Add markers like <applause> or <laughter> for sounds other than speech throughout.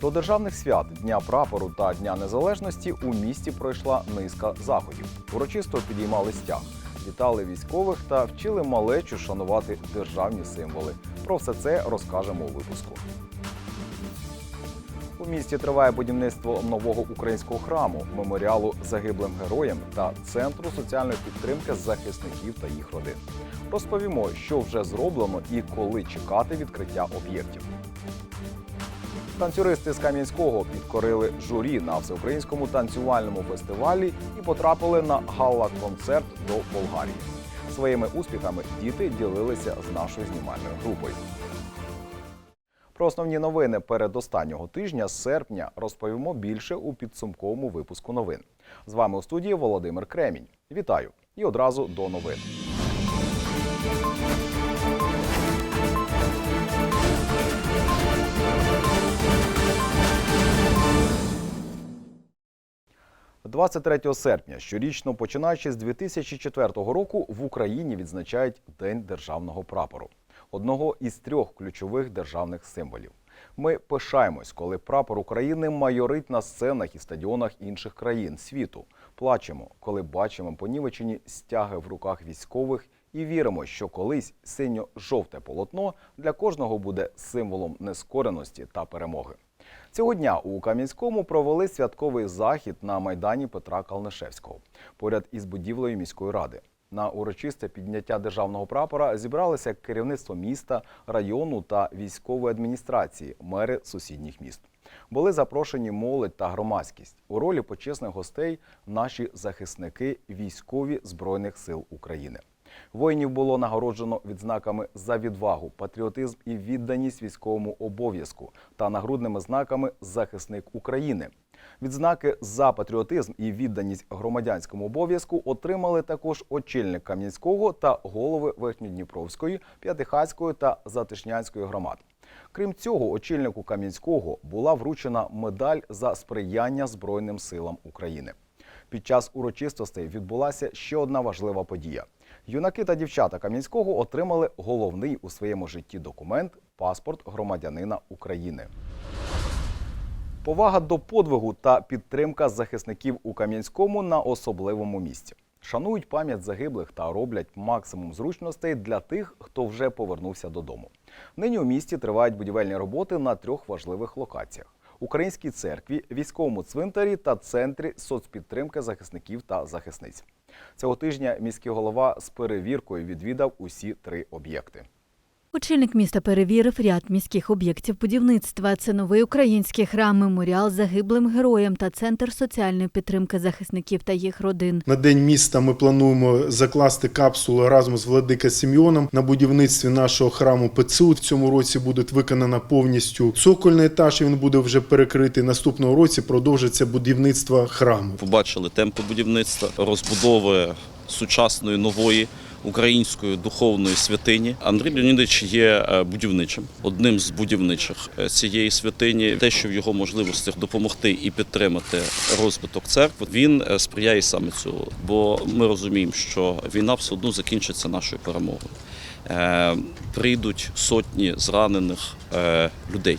До державних свят Дня прапору та Дня Незалежності у місті пройшла низка заходів. Урочисто підіймали стяг, вітали військових та вчили малечу шанувати державні символи. Про все це розкажемо у випуску. У місті триває будівництво нового українського храму, меморіалу загиблим героям та центру соціальної підтримки захисників та їх родин. Розповімо, що вже зроблено і коли чекати відкриття об'єктів. Танцюристи з Кам'янського підкорили журі на всеукраїнському танцювальному фестивалі і потрапили на гала-концерт до Болгарії. Своїми успіхами діти ділилися з нашою знімальною групою. Про основні новини передостаннього тижня з серпня розповімо більше у підсумковому випуску новин. З вами у студії Володимир Кремінь. Вітаю і одразу до новин. – 23 серпня, щорічно починаючи з 2004 року, в Україні відзначають День державного прапору, одного із трьох ключових державних символів. Ми пишаємось, коли прапор України майорить на сценах і стадіонах інших країн світу. Плачемо, коли бачимо понівечені стяги в руках військових, і віримо, що колись синьо-жовте полотно для кожного буде символом нескореності та перемоги. Цього дня у Кам'янському провели святковий захід на майдані Петра Калнишевського поряд із будівлею міської ради. На урочисте підняття державного прапора зібралися керівництво міста, району та військової адміністрації, мери сусідніх міст. Були запрошені молодь та громадськість. У ролі почесних гостей наші захисники військові збройних сил України. Воїнів було нагороджено відзнаками за відвагу, патріотизм і відданість військовому обов'язку та нагрудними знаками Захисник України. Відзнаки за патріотизм і відданість громадянському обов'язку отримали також очільник Кам'янського та голови Верхньодніпровської, П'ятихацької та Затишнянської громад. Крім цього, очільнику Кам'янського була вручена медаль за сприяння Збройним силам України. Під час урочистостей відбулася ще одна важлива подія. Юнаки та дівчата Кам'янського отримали головний у своєму житті документ паспорт громадянина України. Повага до подвигу та підтримка захисників у Кам'янському на особливому місці. Шанують пам'ять загиблих та роблять максимум зручностей для тих, хто вже повернувся додому. Нині у місті тривають будівельні роботи на трьох важливих локаціях: Українській церкві, військовому цвинтарі та центрі соцпідтримки захисників та захисниць. Цього тижня міський голова з перевіркою відвідав усі три об'єкти. Очільник міста перевірив ряд міських об'єктів будівництва. Це новий український храм, меморіал загиблим героям та центр соціальної підтримки захисників та їх родин. На день міста ми плануємо закласти капсулу разом з владика Сім'йоном на будівництві нашого храму ПЦУ. В цьому році буде виконана повністю цокольний етаж. і Він буде вже перекритий. Наступного році продовжиться будівництво храму. побачили темпи будівництва, розбудови сучасної нової української духовної святині. Андрій Леонідович є е, будівничим, одним з будівничих е, цієї святині. Те, що в його можливостях допомогти і підтримати розвиток церкви, він е, сприяє саме цього. Бо ми розуміємо, що війна все одно закінчиться нашою перемогою. Прийдуть сотні зранених людей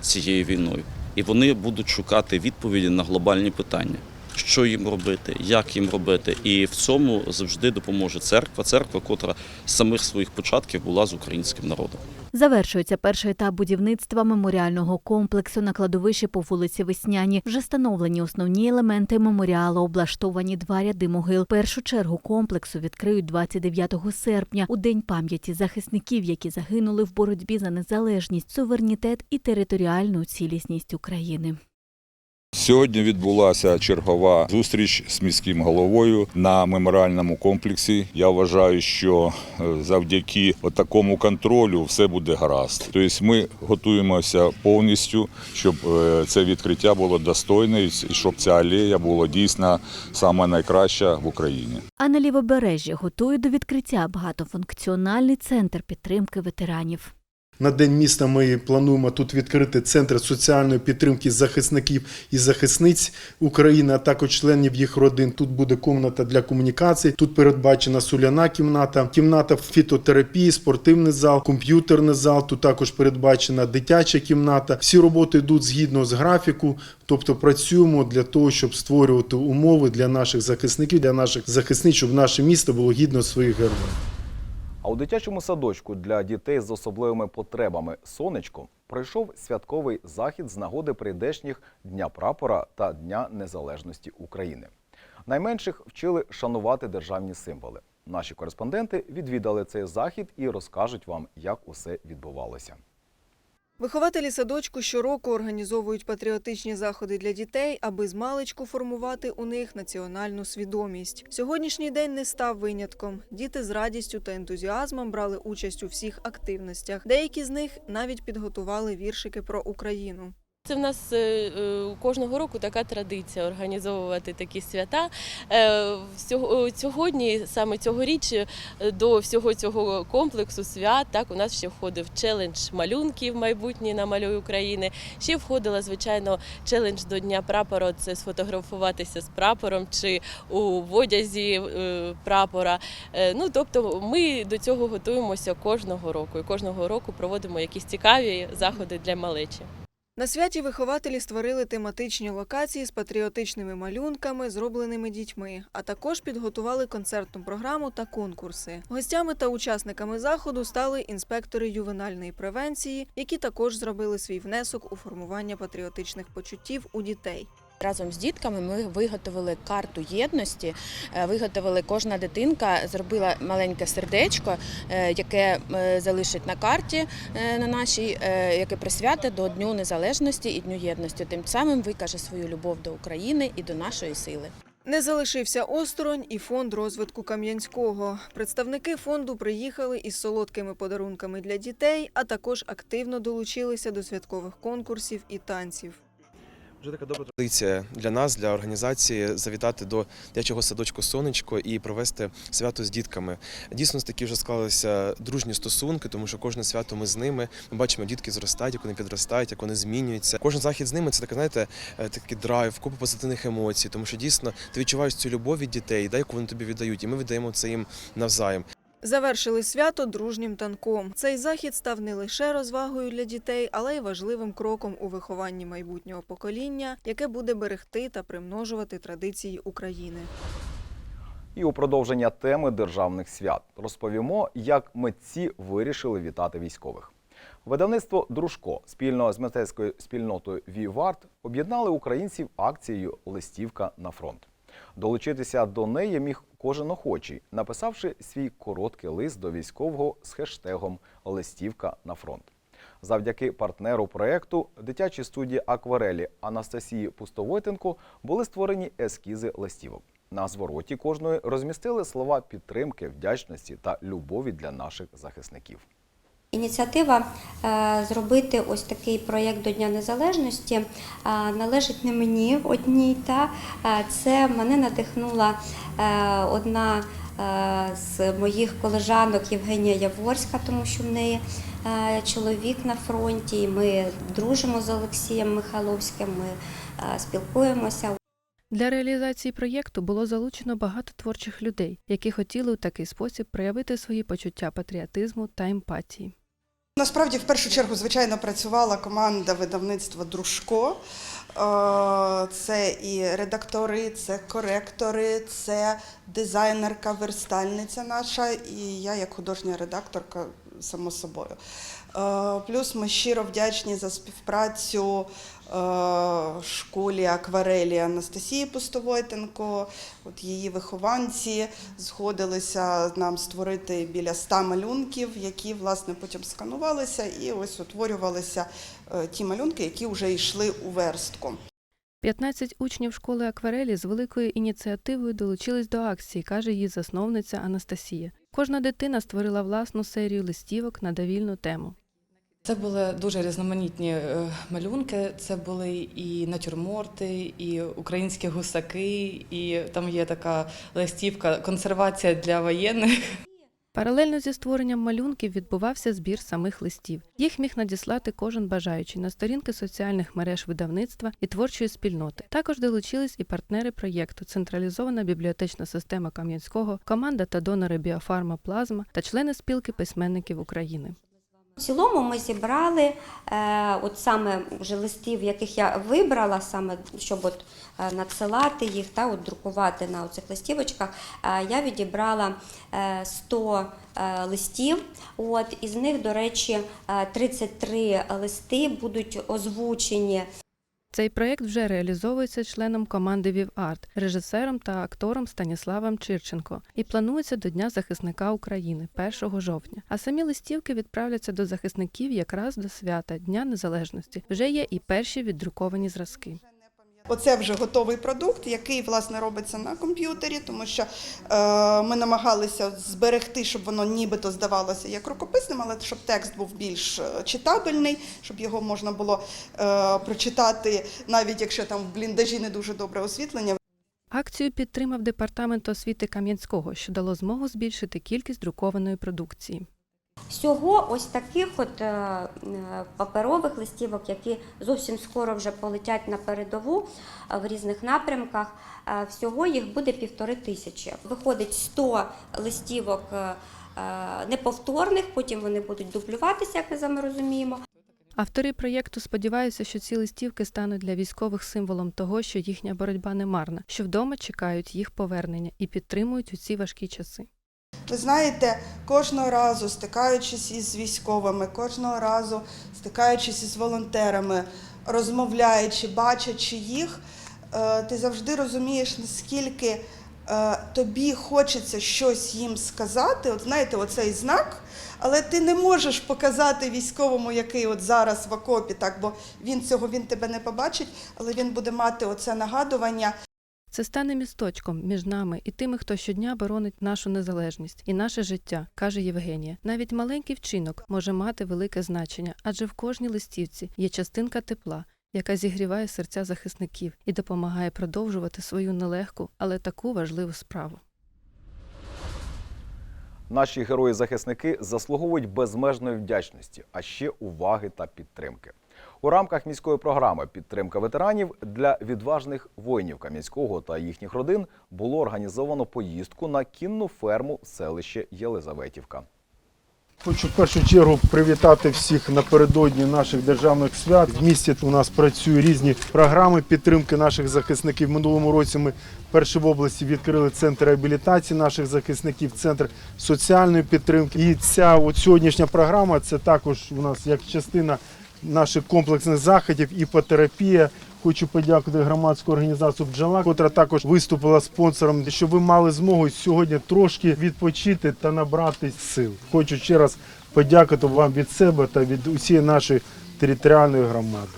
цією війною, і вони будуть шукати відповіді на глобальні питання. Що їм робити, як їм робити, і в цьому завжди допоможе церква. Церква, котра з самих своїх початків була з українським народом. Завершується перший етап будівництва меморіального комплексу на кладовищі по вулиці Весняні. Вже встановлені основні елементи меморіалу, облаштовані два ряди могил. Першу чергу комплексу відкриють 29 серпня у день пам'яті захисників, які загинули в боротьбі за незалежність, суверенітет і територіальну цілісність України. Сьогодні відбулася чергова зустріч з міським головою на меморіальному комплексі. Я вважаю, що е, завдяки такому контролю все буде гаразд. Тобто ми готуємося повністю, щоб е, це відкриття було достойне і щоб ця алея була дійсно саме найкраща в Україні. А на лівобережжі готують до відкриття багатофункціональний центр підтримки ветеранів. На день міста ми плануємо тут відкрити центр соціальної підтримки захисників і захисниць України, а також членів їх родин. Тут буде кімната для комунікацій. Тут передбачена соляна кімната, кімната фітотерапії, спортивний зал, комп'ютерний зал. Тут також передбачена дитяча кімната. Всі роботи йдуть згідно з графіку, тобто працюємо для того, щоб створювати умови для наших захисників, для наших захисниць, щоб наше місто було гідно своїх героїв. А у дитячому садочку для дітей з особливими потребами сонечко пройшов святковий захід з нагоди прийдешніх Дня прапора та Дня Незалежності України. Найменших вчили шанувати державні символи. Наші кореспонденти відвідали цей захід і розкажуть вам, як усе відбувалося. Вихователі садочку щороку організовують патріотичні заходи для дітей, аби змалечку формувати у них національну свідомість. Сьогоднішній день не став винятком. Діти з радістю та ентузіазмом брали участь у всіх активностях. Деякі з них навіть підготували віршики про Україну. Це в нас е, е, кожного року така традиція організовувати такі свята. Е, Сьогодні, саме цьогоріч, до всього цього комплексу свят, так у нас ще входив челендж малюнків майбутнє на малюй України. Ще входила, звичайно, челендж до Дня прапора це сфотографуватися з прапором чи у водязі прапора. Ну тобто, ми до цього готуємося кожного року і кожного року проводимо якісь цікаві заходи для малечі. На святі вихователі створили тематичні локації з патріотичними малюнками, зробленими дітьми, а також підготували концертну програму та конкурси. Гостями та учасниками заходу стали інспектори ювенальної превенції, які також зробили свій внесок у формування патріотичних почуттів у дітей. Разом з дітками ми виготовили карту єдності. Е, Виготовили кожна дитинка, зробила маленьке сердечко, е, яке е, залишить на карті на нашій, яке присвятить до Дню Незалежності і Дню єдності. Тим самим викаже свою любов до України і до нашої сили. Не залишився осторонь і фонд розвитку Кам'янського. Представники фонду приїхали із солодкими подарунками для дітей, а також активно долучилися до святкових конкурсів і танців. Вже така добра традиція для нас, для організації, завітати до дитячого садочку Сонечко і провести свято з дітками. Дійсно, такі вже склалися дружні стосунки, тому що кожне свято ми з ними. Ми бачимо, дітки зростають, як вони підростають, як вони змінюються. Кожен захід з ними це таке, знаєте, е, такий драйв, купа позитивних емоцій, тому що дійсно ти відчуваєш цю любов від дітей, да, яку вони тобі віддають, і ми віддаємо це їм навзаєм. Завершили свято дружнім танком. Цей захід став не лише розвагою для дітей, але й важливим кроком у вихованні майбутнього покоління, яке буде берегти та примножувати традиції України. І у продовження теми державних свят розповімо, як митці вирішили вітати військових. Видавництво Дружко спільно з мистецькою спільнотою Віварт об'єднали українців акцією Листівка на фронт. Долучитися до неї міг кожен охочий, написавши свій короткий лист до військового з хештегом Листівка на фронт. Завдяки партнеру проекту дитячій студії Акварелі Анастасії Пустовойтенко були створені ескізи листівок. На звороті кожної розмістили слова підтримки, вдячності та любові для наших захисників. Ініціатива е, зробити ось такий проєкт до Дня Незалежності е, належить не мені одній. Та е, це мене надихнула одна з моїх колежанок Євгенія Яворська, тому що в неї чоловік на фронті. і Ми дружимо з Олексієм Михайловським. Ми спілкуємося. Для реалізації проєкту було залучено багато творчих людей, які хотіли у такий спосіб проявити свої почуття патріотизму та емпатії. Насправді, в першу чергу, звичайно, працювала команда видавництва Дружко. Е, Це і редактори, це коректори, це дизайнерка, верстальниця наша, і я як художня редакторка, само собою. Е, Плюс ми щиро вдячні за співпрацю школі акварелі Анастасії Пустовойтенко. От її вихованці згодилися нам створити біля 100 малюнків, які власне потім сканувалися, і ось утворювалися е, ті малюнки, які вже йшли у верстку. 15 учнів школи акварелі з великою ініціативою долучились до акції, каже її засновниця Анастасія. Кожна дитина створила власну серію листівок на довільну тему. Це були дуже різноманітні е, малюнки. Це були і натюрморти, і українські гусаки, і там є така листівка консервація для воєнних. Паралельно зі створенням малюнків відбувався збір самих листів. Їх міг надіслати кожен бажаючий на сторінки соціальних мереж видавництва і творчої спільноти. Також долучились і партнери проєкту Централізована бібліотечна система Кам'янського, команда та донори Біофарма Плазма та члени спілки письменників України. В цілому ми зібрали е, от саме вже листів, яких я вибрала, саме щоб от, е, надсилати їх та от друкувати на цих листівочках. Е, я відібрала е, 100 е, листів. От із них, до речі, е, 33 листи будуть озвучені Цей проєкт вже реалізовується членом команди «Віварт», режисером та актором Станіславом Чирченко і планується до Дня захисника України 1 жовтня. А самі листівки відправляться до захисників якраз до свята Дня Незалежності. Вже є і перші віддруковані зразки. Оце вже готовий продукт, який власне робиться на комп'ютері, тому що е, ми намагалися зберегти, щоб воно нібито здавалося як рукописним, але щоб текст був більш е, читабельний, щоб його можна було е, прочитати, навіть якщо там в бліндажі не дуже добре освітлення. Акцію підтримав департамент освіти Кам'янського, що дало змогу збільшити кількість друкованої продукції. Всього ось таких от е, е, паперових листівок, які зовсім скоро вже полетять на передову е, в різних напрямках. Всього їх буде півтори тисячі. Виходить 100 листівок неповторних, потім вони будуть дублюватися, як ми з вами розуміємо. Автори проєкту сподіваються, що ці листівки стануть для військових символом того, що їхня боротьба не марна, що вдома чекають їх повернення і підтримують у ці важкі часи. Ви знаєте, кожного разу стикаючись із військовими, кожного разу стикаючись із волонтерами, розмовляючи, бачачи їх, е, ти завжди розумієш, наскільки е, тобі хочеться щось їм сказати. От знаєте, оцей знак, але ти не можеш показати військовому, який от зараз в окопі, так, бо він цього він тебе не побачить, але він буде мати оце нагадування. Це стане місточком між нами і тими, хто щодня боронить нашу незалежність і наше життя, каже Євгенія. Навіть маленький вчинок може мати велике значення, адже в кожній листівці є частинка тепла, яка зігріває серця захисників і допомагає продовжувати свою нелегку, але таку важливу справу. Наші герої-захисники заслуговують безмежної вдячності, а ще уваги та підтримки. У рамках міської програми Підтримка ветеранів для відважних воїнів Кам'янського та їхніх родин було організовано поїздку на кінну ферму селище Єлизаветівка. Хочу в першу чергу привітати всіх напередодні наших державних свят. В місті у нас працюють різні програми підтримки наших захисників. Минулому році ми перші в області відкрили центр реабілітації наших захисників, центр соціальної підтримки. І ця от сьогоднішня програма це також у нас як частина наших комплексних заходів, іпотерапія. Хочу подякувати громадську організацію «Бджола», котра також виступила спонсором, щоб ви мали змогу сьогодні трошки відпочити та набрати сил. Хочу ще раз подякувати вам від себе та від усієї нашої територіальної громади.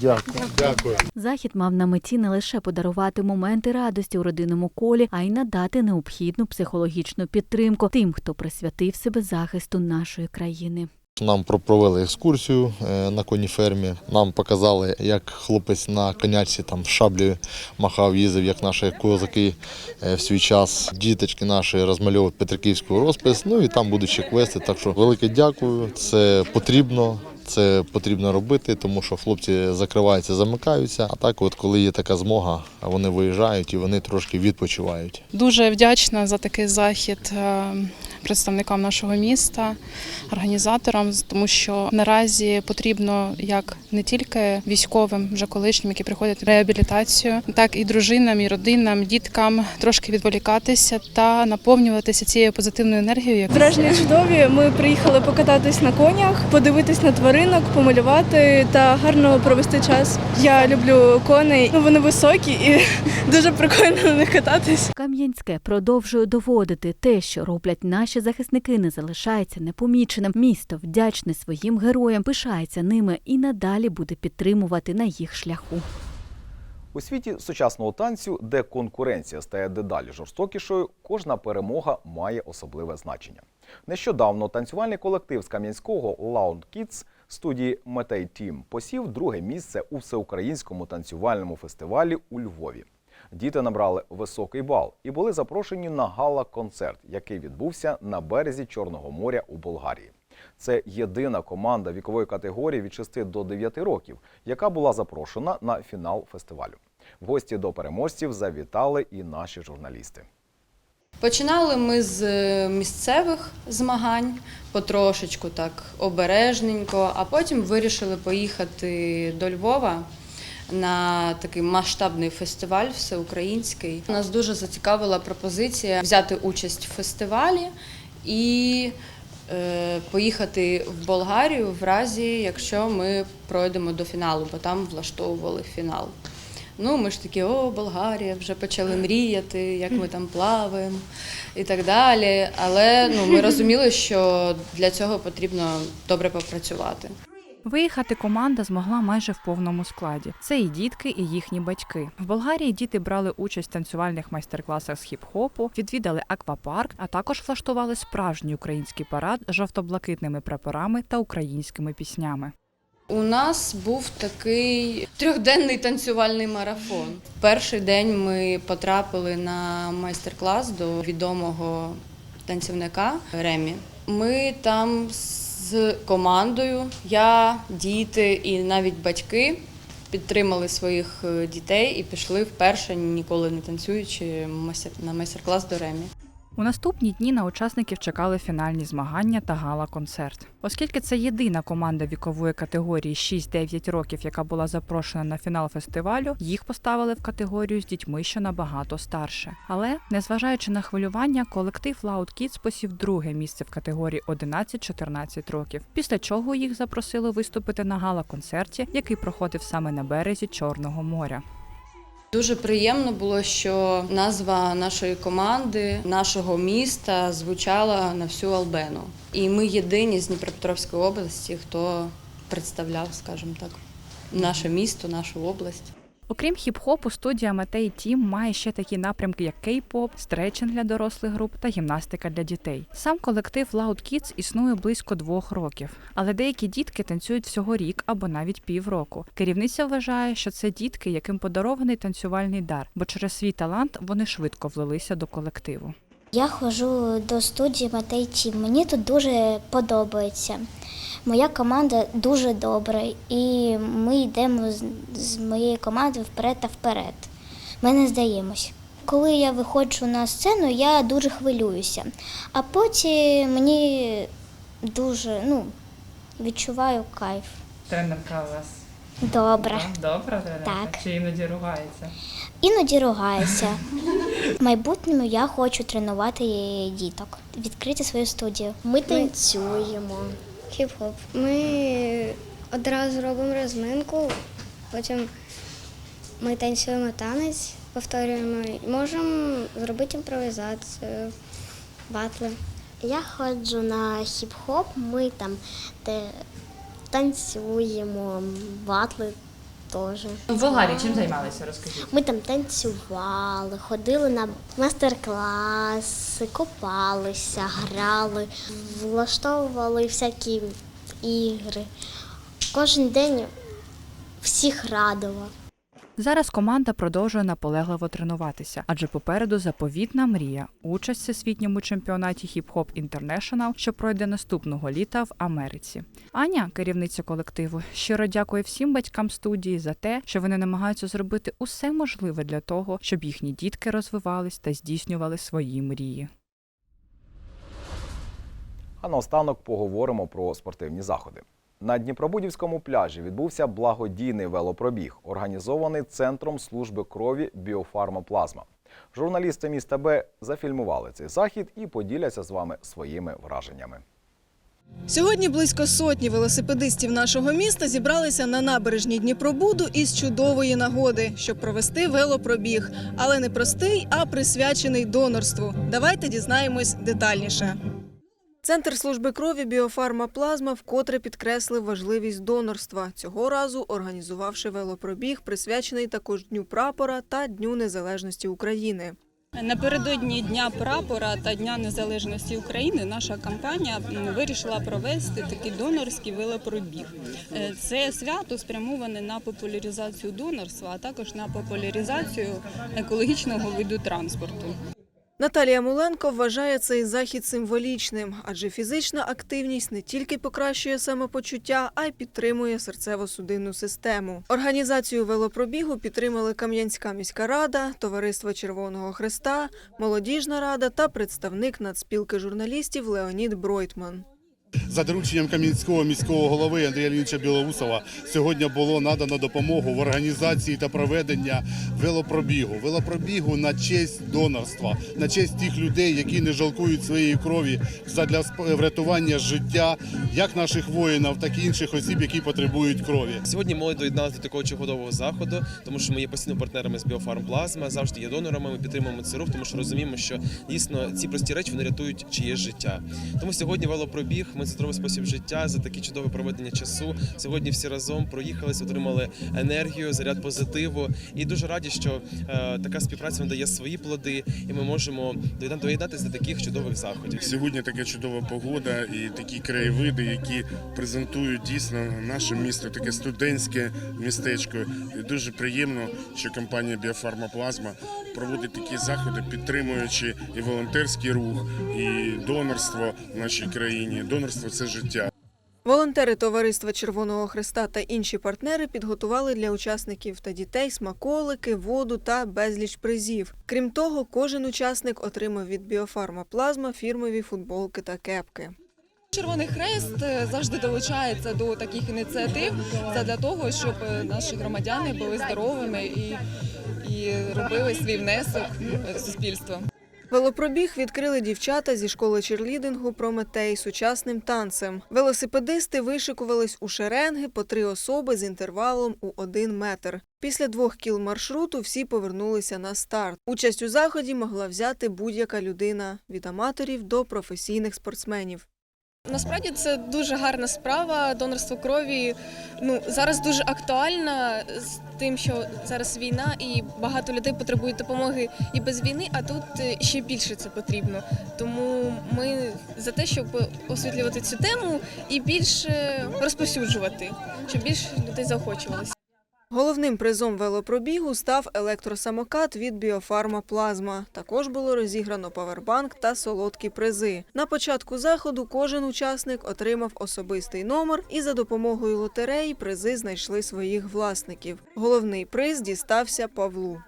Дякую. Дякую. Захід мав на меті не лише подарувати моменти радості у родинному колі, а й надати необхідну психологічну підтримку тим, хто присвятив себе захисту нашої країни. Нам про- провели екскурсію е, на коні фермі. Нам показали, як хлопець на конячці там шаблею махав, їздив, як наші козаки е, в свій час. Діточки наші розмальовують Петриківську розпис. Ну і там будуть ще квести. Так що велике дякую. Це потрібно. Це потрібно робити, тому що хлопці закриваються, замикаються. А так, от коли є така змога, вони виїжджають і вони трошки відпочивають. Дуже вдячна за такий захід е, представникам нашого міста, організаторам, тому що наразі потрібно як не тільки військовим, вже колишнім, які приходять в реабілітацію, так і дружинам, і родинам, діткам трошки відволікатися та наповнюватися цією позитивною енергією. Враження чудові. Ми приїхали покататись на конях, подивитись на тваринок, помалювати та гарно провести час. Я люблю коней. Ну вони високі і <laughs> дуже прикольно на них кататись. Кам'янське продовжує доводити те, що роблять наші захисники, не залишається непоміченим. Місто вдячне своїм героям, пишається ними і надалі буде підтримувати на їх шляху. У світі сучасного танцю, де конкуренція стає дедалі жорстокішою, кожна перемога має особливе значення. Нещодавно танцювальний колектив з Кам'янського Loud Kids студії Метей Тім посів друге місце у всеукраїнському танцювальному фестивалі у Львові. Діти набрали високий бал і були запрошені на гала-концерт, який відбувся на березі Чорного моря у Болгарії. Це єдина команда вікової категорії від 6 до 9 років, яка була запрошена на фінал фестивалю. В гості до переможців завітали і наші журналісти. Починали ми з е, місцевих змагань, потрошечку так обережненько, а потім вирішили поїхати до Львова на такий масштабний фестиваль всеукраїнський. Нас дуже зацікавила пропозиція взяти участь в фестивалі і е, поїхати в Болгарію в разі, якщо ми пройдемо до фіналу, бо там влаштовували фінал. Ну, ми ж такі, о, Болгарія, вже почали мріяти, як ми там плаваємо і так далі. Але ну, ми <laughs> розуміли, що для цього потрібно добре попрацювати. Виїхати команда змогла майже в повному складі. Це і дітки, і їхні батьки. В Болгарії діти брали участь в танцювальних майстер-класах з хіп-хопу, відвідали аквапарк, а також влаштували справжній український парад з жовто-блакитними прапорами та українськими піснями. У нас був такий трьохденний танцювальний марафон. Перший день ми потрапили на майстер-клас до відомого танцівника Ремі. Ми там з командою, я, діти і навіть батьки підтримали своїх е, дітей і пішли вперше, ніколи не танцюючи, на майстер-клас до Ремі. У наступні дні на учасників чекали фінальні змагання та гала-концерт. Оскільки це єдина команда вікової категорії 6-9 років, яка була запрошена на фінал фестивалю, їх поставили в категорію з дітьми, що набагато старше. Але, незважаючи на хвилювання, колектив Loud Kids посів друге місце в категорії 11-14 років. Після чого їх запросили виступити на гала-концерті, який проходив саме на березі Чорного моря. Дуже приємно було, що назва нашої команди, нашого міста звучала на всю Албену. І ми єдині з Дніпропетровської області, хто представляв, скажімо так, наше місто, нашу область. Окрім хіп-хопу, студія Матей Тім має ще такі напрямки, як кей-поп, стречен для дорослих груп та гімнастика для дітей. Сам колектив Loud Kids існує близько двох років, але деякі дітки танцюють всього рік або навіть півроку. Керівниця вважає, що це дітки, яким подарований танцювальний дар, бо через свій талант вони швидко влилися до колективу. Я ходжу до студії Матей Тім. Мені тут дуже подобається. Моя команда дуже добра, і ми йдемо з, моєю командою вперед та вперед. Ми не здаємось. Коли я виходжу на сцену, я дуже хвилююся, а потім мені дуже ну, відчуваю кайф. Тренерка у вас Добре. добра тренерка? Так. Чи іноді ругається? Іноді ругаюся. В майбутньому я хочу тренувати діток, відкрити свою студію. Ми танцюємо. Хіп-хоп. Ми одразу робимо розминку, потім ми танцюємо танець, повторюємо. Можемо зробити імпровізацію, батли. Я ходжу на хіп-хоп, ми там де танцюємо, батли теж. В Болгарії чим займалися, розкажіть? Ми там танцювали, ходили на майстер-класи, копалися, грали, влаштовували всякі ігри. Кожен день всіх радував. Зараз команда продовжує наполегливо тренуватися, адже попереду заповітна мрія участь в всесвітньому чемпіонаті Хіп-Хоп Інтернешнл, що пройде наступного літа в Америці. Аня, керівниця колективу, щиро дякує всім батькам студії за те, що вони намагаються зробити усе можливе для того, щоб їхні дітки розвивались та здійснювали свої мрії. А наостанок поговоримо про спортивні заходи. На Дніпробудівському пляжі відбувся благодійний велопробіг, організований Центром служби крові Біофармоплазма. Журналісти міста Б зафільмували цей захід і поділяться з вами своїми враженнями. Сьогодні близько сотні велосипедистів нашого міста зібралися на набережні Дніпробуду із чудової нагоди, щоб провести велопробіг, але не простий, а присвячений донорству. Давайте дізнаємось детальніше. Центр служби крові Біофармаплазма вкотре підкреслив важливість донорства, цього разу організувавши велопробіг, присвячений також Дню прапора та Дню Незалежності України. Напередодні Дня прапора та Дня Незалежності України наша компанія вирішила провести такий донорський велопробіг. Е, Це свято спрямоване на популяризацію донорства, а також на популяризацію екологічного виду транспорту. Наталія Муленко вважає цей захід символічним, адже фізична активність не тільки покращує самопочуття, а й підтримує серцево-судинну систему. Організацію велопробігу підтримали Кам'янська міська рада, Товариство Червоного Хреста, Молодіжна рада та представник нацспілки журналістів Леонід Бройтман. За дорученням Кам'янського міського голови Андрія Львовича Білоусова сьогодні було надано допомогу в організації та проведення велопробігу. Велопробігу на честь донорства, на честь тих людей, які не жалкують своєї крові сп- врятування життя як наших воїнів, так і інших осіб, які потребують крові. Сьогодні молодь доєдналася до такого чудового заходу, тому що ми є постійно партнерами з Біофарм Плазма, завжди є донорами. Ми підтримуємо цей рух, тому що розуміємо, що дійсно ці прості речі вони рятують чиєсь життя. Тому сьогодні велопробіг. Ми за здоровий спосіб життя за таке чудове проведення часу. Сьогодні всі разом проїхались, отримали енергію, заряд позитиву. І дуже раді, що е, така співпраця надає свої плоди, і ми можемо доєдна- доєднатися до таких чудових заходів. Сьогодні така чудова погода і такі краєвиди, які презентують дійсно наше місто, таке студентське містечко. І дуже приємно, що компанія Біофарма Плазма проводить такі заходи, підтримуючи і волонтерський рух, і донорство в нашій країні. Донорство це життя. Волонтери Товариства Червоного Хреста та інші партнери підготували для учасників та дітей смаколики, воду та безліч призів. Крім того, кожен учасник отримав від Біофарма Плазма фірмові футболки та кепки. Червоний Хрест е, завжди долучається до таких ініціатив для того, щоб е, наші громадяни були здоровими і, і робили свій внесок е, в суспільство. Велопробіг відкрили дівчата зі школи черлідингу Прометей сучасним танцем. Велосипедисти вишикувались у шеренги по три особи з інтервалом у один метр. Після двох кіл маршруту всі повернулися на старт. Участь у заході могла взяти будь-яка людина від аматорів до професійних спортсменів. Насправді це дуже гарна справа. Донорство крові ну зараз дуже актуальна з тим, що зараз війна, і багато людей потребують допомоги і без війни, а тут е, ще більше це потрібно. Тому ми за те, щоб освітлювати цю тему і більше розповсюджувати, щоб більше людей заохочувалися. Головним призом велопробігу став електросамокат від Біофарма Плазма. Також було розіграно павербанк та солодкі призи. На початку заходу кожен учасник отримав особистий номер, і за допомогою лотереї призи знайшли своїх власників. Головний приз дістався Павлу.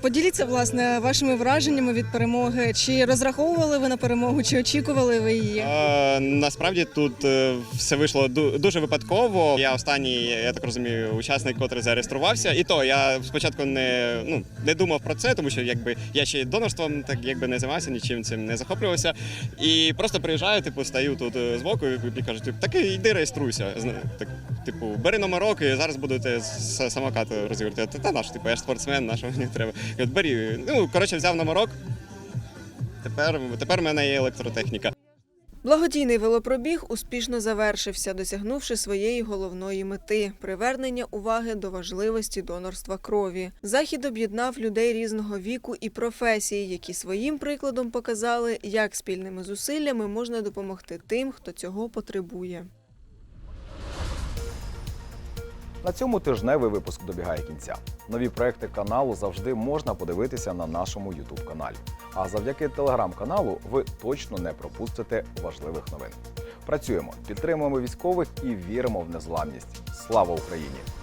Поділіться власне вашими враженнями від перемоги. Чи розраховували ви на перемогу, чи очікували ви її? Е, насправді тут е, все вийшло ду- дуже випадково. Я останній, я так розумію, учасник, котрий зареєструвався. І то я спочатку не, ну, не думав про це, тому що якби я ще донорством так якби не займався, нічим цим не захоплювався. І просто приїжджаю, типу, стою тут е, збоку і мені кажуть, типу, так йди реєструйся. Так, типу, бери номерок і зараз будете з самокату розігрувати. Та наш, типу, я ж спортсмен, на що мені треба. Бери. Ну, коротше, взяв номерок. Тепер, тепер в мене є електротехніка. Благодійний велопробіг успішно завершився, досягнувши своєї головної мети привернення уваги до важливості донорства крові. Захід об'єднав людей різного віку і професій, які своїм прикладом показали, як спільними зусиллями можна допомогти тим, хто цього потребує. На цьому тижневий випуск добігає кінця. Нові проекти каналу завжди можна подивитися на нашому youtube каналі. А завдяки телеграм-каналу ви точно не пропустите важливих новин. Працюємо, підтримуємо військових і віримо в незламність. Слава Україні!